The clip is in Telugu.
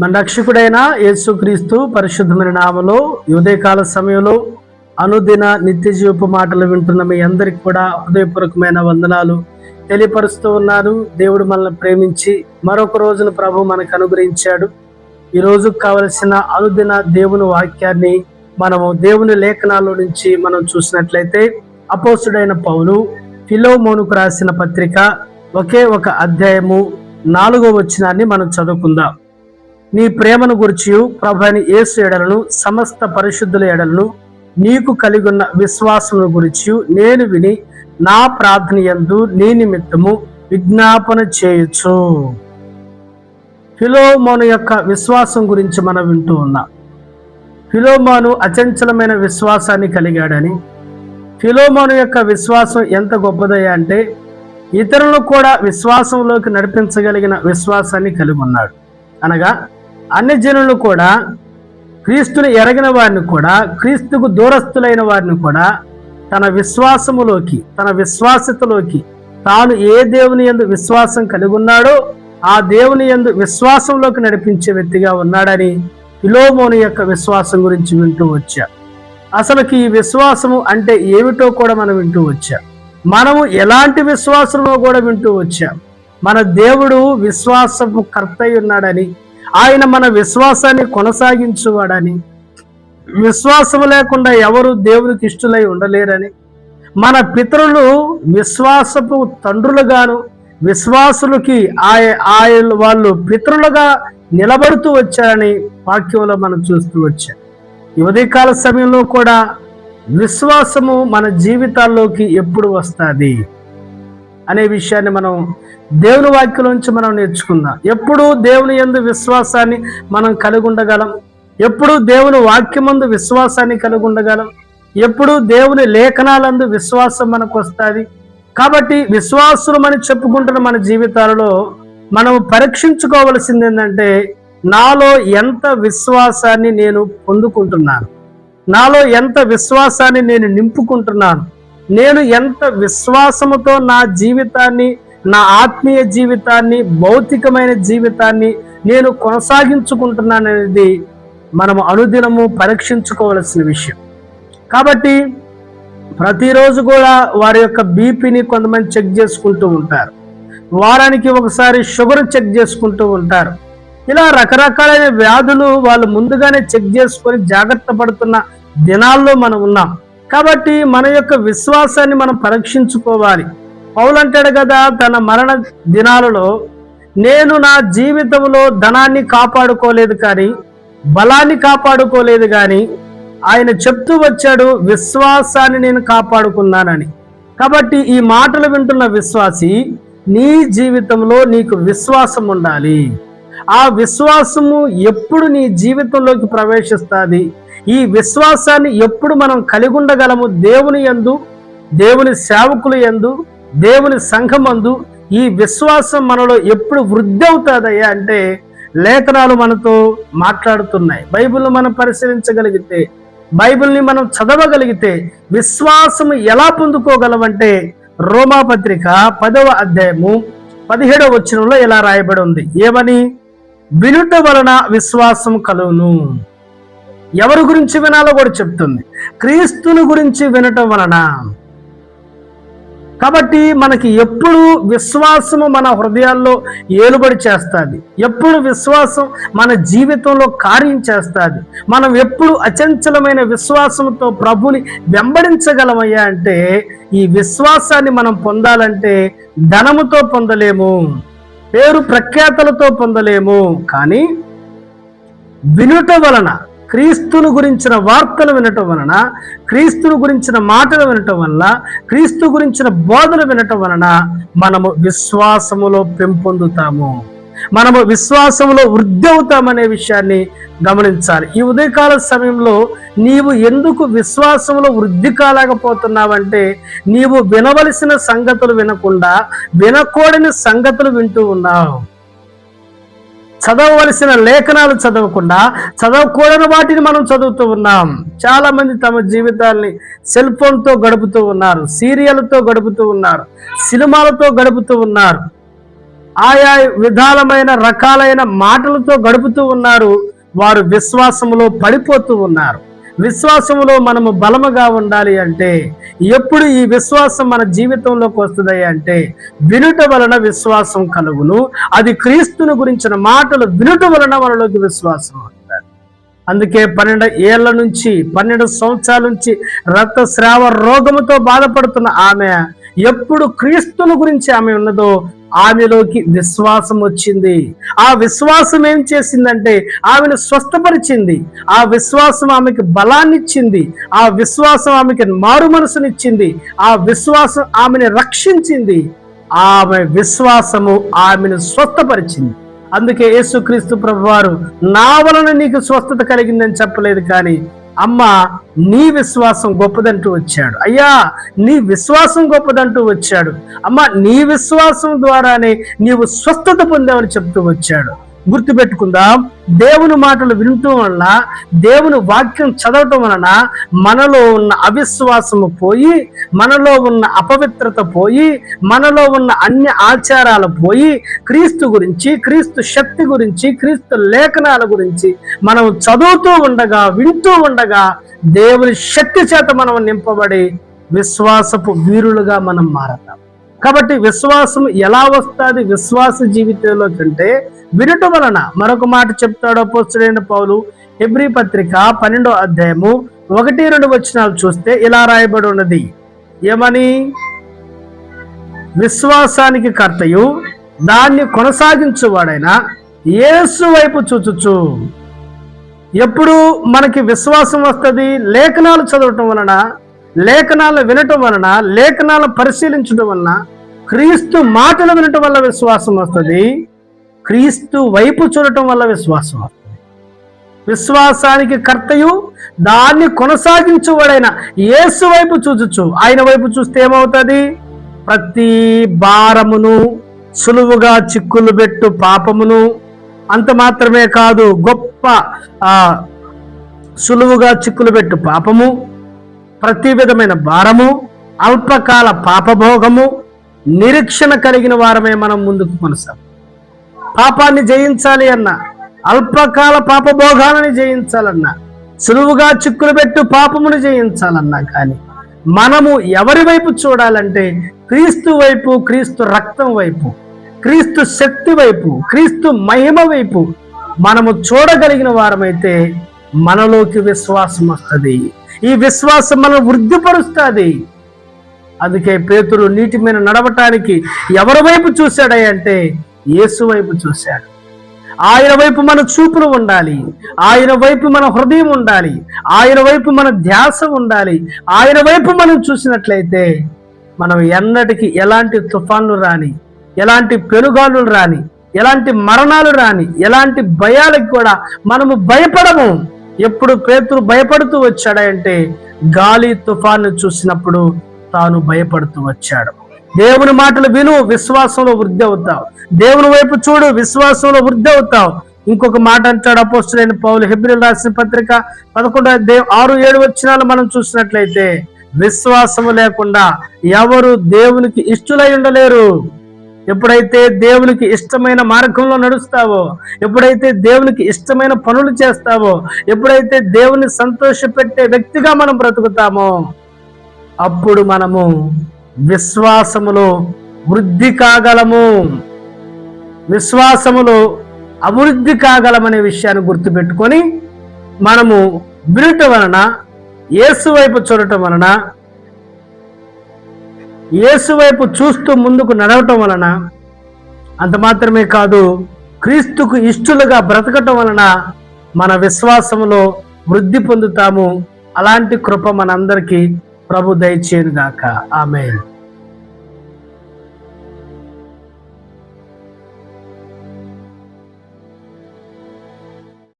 మన రక్షకుడైన యేసుక్రీస్తు పరిశుద్ధమైన నామలో ఈ ఉదయకాల సమయంలో అనుదిన నిత్య జీవపు మాటలు వింటున్న మీ అందరికి కూడా హృదయపూర్వకమైన వందనాలు తెలియపరుస్తూ ఉన్నారు దేవుడు మనల్ని ప్రేమించి మరొక రోజును ప్రభు మనకు అనుగ్రహించాడు. ఈ రోజుకు కావలసిన అనుదిన దేవుని వాక్యాన్ని మనము దేవుని లేఖనాల్లో నుంచి మనం చూసినట్లయితే అపోసుడైన పౌలు ఫిలోమోనుకు రాసిన పత్రిక ఒకే ఒక అధ్యాయము నాలుగో వచనాన్ని మనం చదువుకుందాం. నీ ప్రేమను గురించి ప్రభాని ఏసు ఎడలను సమస్త పరిశుద్ధుల ఎడలను నీకు కలిగున్న విశ్వాసమును గురించి నేను విని నా ప్రార్థన ఎందు నీ నిమిత్తము విజ్ఞాపన చేయొచ్చు ఫిలోమోను యొక్క విశ్వాసం గురించి మనం వింటూ ఉన్నాం. ఫిలోమోను అచంచలమైన విశ్వాసాన్ని కలిగాడని ఫిలోమోను యొక్క విశ్వాసం ఎంత గొప్పదయ్యా అంటే ఇతరులను కూడా విశ్వాసంలోకి నడిపించగలిగిన విశ్వాసాన్ని కలిగి ఉన్నాడు. అనగా అన్ని జనులు కూడా క్రీస్తుని ఎరగిన వారిని కూడా క్రీస్తుకు దూరస్తులైన వారిని కూడా తన విశ్వాసములోకి తన విశ్వాసతలోకి తాను ఏ దేవుని ఎందు విశ్వాసం కలిగి ఉన్నాడో ఆ దేవుని ఎందు విశ్వాసంలోకి నడిపించే వ్యక్తిగా ఉన్నాడని పిలోమోని యొక్క విశ్వాసం గురించి వింటూ వచ్చా. అసలుకి ఈ విశ్వాసము అంటే ఏమిటో కూడా మనం వింటూ వచ్చాం. మనము ఎలాంటి విశ్వాసమో కూడా వింటూ వచ్చాం. మన దేవుడు విశ్వాసము కర్త ఉన్నాడని ఆయన మన విశ్వాసాన్ని కొనసాగించువాడని. విశ్వాసం లేకుండా ఎవరు దేవునికి ఇష్టలై ఉండలేరని. మన పితరులు విశ్వాసపు తండ్రులుగాను విశ్వాసులకి ఆయ ఆయన వాళ్ళు పితరులుగా నిలబడుతూ వచ్చారని వాక్యంలో మనం చూస్తూ వచ్చాం. ఈ ఉదయకాల సమయంలో కూడా విశ్వాసము మన జీవితాల్లోకి ఎప్పుడు వస్తుంది? అనే విషయాన్ని మనం దేవుని వాక్యంలోంచి మనం నేర్చుకుందాం. ఎప్పుడు దేవుని ఎందు విశ్వాసాన్ని మనం కలిగి ఉండగలం ఎప్పుడు దేవుని వాక్యమందు విశ్వాసాన్ని కలిగి ఉండగలం ఎప్పుడు దేవుని లేఖనాలందు విశ్వాసం మనకు వస్తుంది? కాబట్టి విశ్వాసులమని చెప్పుకుంటున్న మన జీవితాలలో మనం పరీక్షించుకోవలసింది ఏంటంటే నాలో ఎంత విశ్వాసాన్ని నేను పొందుకుంటున్నాను? నాలో ఎంత విశ్వాసాన్ని నేను నింపుకుంటున్నాను? నేను ఎంత విశ్వాసముతో నా జీవితాన్ని నా ఆత్మీయ జీవితాన్ని భౌతికమైన జీవితాన్ని నేను కొనసాగించుకుంటున్నాననేది మనము అనుదినము పరీక్షించుకోవలసిన విషయం. కాబట్టి ప్రతిరోజు కూడా వారి యొక్క బీపీని కొంతమంది చెక్ చేసుకుంటూ ఉంటారు. వారానికి ఒకసారి షుగర్ చెక్ చేసుకుంటూ ఉంటారు. ఇలా రకరకాలైన వ్యాధులు వాళ్ళు ముందుగానే చెక్ చేసుకొని జాగ్రత్త పడుతున్న దినాల్లో మనం ఉన్నాం. కాబట్టి మన యొక్క విశ్వాసాన్ని మనం పరీక్షించుకోవాలి. పౌలంటాడు కదా తన మరణ దినాలలో నేను నా జీవితంలో ధనాన్ని కాపాడుకోలేదు కానీ బలాన్ని కాపాడుకోలేదు కానీ ఆయన చెప్తూ వచ్చాడు విశ్వాసాన్ని నేను కాపాడుకున్నానని. కాబట్టి ఈ మాటలు వింటున్న విశ్వాసి నీ జీవితంలో నీకు విశ్వాసం ఉండాలి. ఆ విశ్వాసము ఎప్పుడు నీ జీవితంలోకి ప్రవేశిస్తుంది? ఈ విశ్వాసాన్ని ఎప్పుడు మనం కలిగి ఉండగలము? దేవుని యందు దేవుని సేవకులు యందు దేవుని సంఘమందు ఈ విశ్వాసం మనలో ఎప్పుడు వృద్ధి అవుతుందయ్యా అంటే లేఖనాలు మనతో మాట్లాడుతున్నాయి. బైబిల్ను మనం పరిశీలించగలిగితే బైబిల్ని మనం చదవగలిగితే విశ్వాసము ఎలా పొందుకోగలమంటే రోమాపత్రిక పదవ అధ్యాయము పదిహేడవ వచనంలో ఇలా రాయబడి ఉంది. ఏమని? వినుట వలన విశ్వాసం కలుగును. ఎవరి గురించి వినాలో కూడా చెప్తుంది. క్రీస్తుని గురించి వినటం వలన. కాబట్టి మనకి ఎప్పుడు విశ్వాసము మన హృదయాల్లో ఏలుబడి చేస్తుంది. ఎప్పుడు విశ్వాసం మన జీవితంలో కార్యం చేస్తుంది. మనం ఎప్పుడు అచంచలమైన విశ్వాసంతో ప్రభుని వెంబడించగలమయ్యా అంటే ఈ విశ్వాసాన్ని మనం పొందాలంటే ధనముతో పొందలేము పేరు ప్రఖ్యాతలతో పొందలేము. కానీ వినుట వలన క్రీస్తును గురించిన వార్తలు వినటం వలన క్రీస్తును గురించిన మాటలు వినటం వలన క్రీస్తు గురించిన బోధలు వినటం వలన మనము విశ్వాసములో పెంపొందుతాము. మనము విశ్వాసంలో వృద్ధి అవుతామనే విషయాన్ని గమనించాలి. ఈ ఉదయకాల సమయంలో నీవు ఎందుకు విశ్వాసంలో వృద్ధి కాలేకపోతున్నావంటే నీవు వినవలసిన సంగతులు వినకుండా వినకూడని సంగతులు వింటూ ఉన్నావు. చదవవలసిన లేఖనాలు చదవకుండా చదవకూడని వాటిని మనం చదువుతూ ఉన్నాం. చాలా మంది తమ జీవితాల్ని సెల్ ఫోన్తో గడుపుతూ ఉన్నారు సీరియల్తో గడుపుతూ ఉన్నారు సినిమాలతో గడుపుతూ ఉన్నారు. ఆయా విధాలమైన రకాలైన మాటలతో గడుపుతూ ఉన్నారు వారు విశ్వాసములో పడిపోతూ ఉన్నారు. విశ్వాసంలో మనము బలముగా ఉండాలి అంటే ఎప్పుడు ఈ విశ్వాసం మన జీవితంలోకి వస్తుంది అంటే వినుట వలన విశ్వాసం కలుగును. అది క్రీస్తుని గురించిన మాటలు వినుట వలన మనలోకి విశ్వాసం వస్తుంది. అందుకే పన్నెండు ఏళ్ళ నుంచి పన్నెండు సంవత్సరాల నుంచి రక్తస్రావ రోగముతో బాధపడుతున్న ఆమె ఎప్పుడు క్రీస్తుని గురించి ఆమె ఉన్నదో ఆమెలోకి విశ్వాసం వచ్చింది. ఆ విశ్వాసం ఏం చేసిందంటే ఆమెను స్వస్థపరిచింది. ఆ విశ్వాసం ఆమెకి బలాన్నిచ్చింది ఆ విశ్వాసం ఆమెకి మారు మనసునిచ్చింది ఆ విశ్వాసం ఆమెను రక్షించింది. ఆమె విశ్వాసము ఆమెను స్వస్థపరిచింది. అందుకే యేసుక్రీస్తు ప్రభు వారు నా వలన నీకు స్వస్థత కలిగిందని చెప్పలేదు కానీ అమ్మ నీ విశ్వాసం గొప్పదంటూ వచ్చాడు. అయ్యా నీ విశ్వాసం గొప్పదంటూ వచ్చాడు. అమ్మ నీ విశ్వాసం ద్వారానే నీవు స్వస్థత పొందావని చెప్తూ వచ్చాడు. గుర్తుపెట్టుకుందాం. దేవుని మాటలు వినటం వలన దేవుని వాక్యం చదవటం వలన మనలో ఉన్న అవిశ్వాసము పోయి మనలో ఉన్న అపవిత్రత పోయి మనలో ఉన్న అన్ని ఆచారాలు పోయి క్రీస్తు గురించి క్రీస్తు శక్తి గురించి క్రీస్తు లేఖనాల గురించి మనం చదువుతూ ఉండగా వింటూ ఉండగా దేవుని శక్తి చేత మనం నింపబడి విశ్వాసపు వీరులుగా మనం మారతాం. కాబట్టి విశ్వాసం ఎలా వస్తుంది? విశ్వాస జీవితంలో కంటే వినటం వలన. మరొక మాట చెప్తాడో పోస్టుడైన పౌలు. హెబ్రి పత్రిక పన్నెండో అధ్యాయము ఒకటి రెండు వచనాలు చూస్తే ఇలా రాయబడి ఉన్నది. ఏమని? విశ్వాసానికి కర్తయు దాన్ని కొనసాగించువాడైన యేసు వైపు చూచుచు. ఎప్పుడు మనకి విశ్వాసం వస్తుంది? లేఖనాలు చదవటం వలన లేఖనాలు వినటం వలన లేఖనాలు పరిశీలించడం వలన క్రీస్తు మాటలు వినటం వల్ల విశ్వాసం వస్తుంది. క్రీస్తు వైపు చూడటం వల్ల విశ్వాసం వస్తుంది. విశ్వాసానికి కర్తయు దాన్ని కొనసాగించువాడైన యేసు వైపు చూచచ్చు ఆయన వైపు చూస్తే ఏమవుతుంది? ప్రతి భారమును సులువుగా చిక్కులు పెట్టు పాపమును. అంత మాత్రమే కాదు గొప్ప సులువుగా చిక్కులు పెట్టు పాపము. ప్రతి విధమైన భారము అల్పకాల పాపభోగము నిరీక్షణ కలిగిన వారమే మనం ముందుకు కొనసాగు పాపాన్ని జయించాలి అన్న అల్పకాల పాపభోగాలని జయించాలన్నా సులువుగా చిక్కులు పెట్టు పాపమును జయించాలన్నా కానీ మనము ఎవరి వైపు చూడాలంటే క్రీస్తు వైపు క్రీస్తు రక్తం వైపు క్రీస్తు శక్తి వైపు క్రీస్తు మహిమ వైపు మనము చూడగలిగిన వారమైతే మనలోకి విశ్వాసం వస్తుంది. ఈ విశ్వాసం మనం వృద్ధిపరుస్తుంది. అందుకే పేతురు నీటి మీద నడవటానికి ఎవరి వైపు చూశాడంటే యేసు వైపు చూశాడు. ఆయన వైపు మన చూపులు ఉండాలి. ఆయన వైపు మన హృదయం ఉండాలి. ఆయన వైపు మన ధ్యాస ఉండాలి. ఆయన వైపు మనం చూసినట్లయితే మనం ఎన్నటికి ఎలాంటి తుఫాన్లు రాని ఎలాంటి పెనుగాలు రాని ఎలాంటి మరణాలు రాని ఎలాంటి భయాలకు కూడా మనము భయపడము. ఎప్పుడు పేతురు భయపడుతూ వచ్చాడంటే గాలి తుఫాను చూసినప్పుడు తాను భయపడుతూ వచ్చాడు. దేవుని మాటలు విను విశ్వాసంలో వృద్ధి అవుతావు. దేవుని వైపు చూడు విశ్వాసంలో వృద్ధి అవుతావు. ఇంకొక మాట అంటాడు అపోస్తులైన పౌలు హెబ్రిల్ రాసిన పత్రిక పదకొండు దేవ్ ఆరు ఏడు వచ్చినాలు మనం చూసినట్లయితే విశ్వాసము లేకుండా ఎవరు దేవునికి ఇష్టులై ఉండలేరు. ఎప్పుడైతే దేవునికి ఇష్టమైన మార్గంలో నడుస్తావో ఎప్పుడైతే దేవునికి ఇష్టమైన పనులు చేస్తావో ఎప్పుడైతే దేవుని సంతోషపెట్టే వ్యక్తిగా మనం బ్రతుకుతామో అప్పుడు మనము విశ్వాసములో వృద్ధి కాగలము. విశ్వాసములో అభివృద్ధి కాగలమనే విషయాన్ని గుర్తుపెట్టుకొని మనము వినటం వలన యేసు వైపు చూడటం వలన యేసు వైపు చూస్తూ ముందుకు నడవటం వలన అంత మాత్రమే కాదు క్రీస్తుకు ఇష్టలుగా బ్రతకటం వలన మన విశ్వాసంలో వృద్ధి పొందుతాము. అలాంటి కృప మనందరికీ ప్రభు దయచేయునుగాక. ఆమె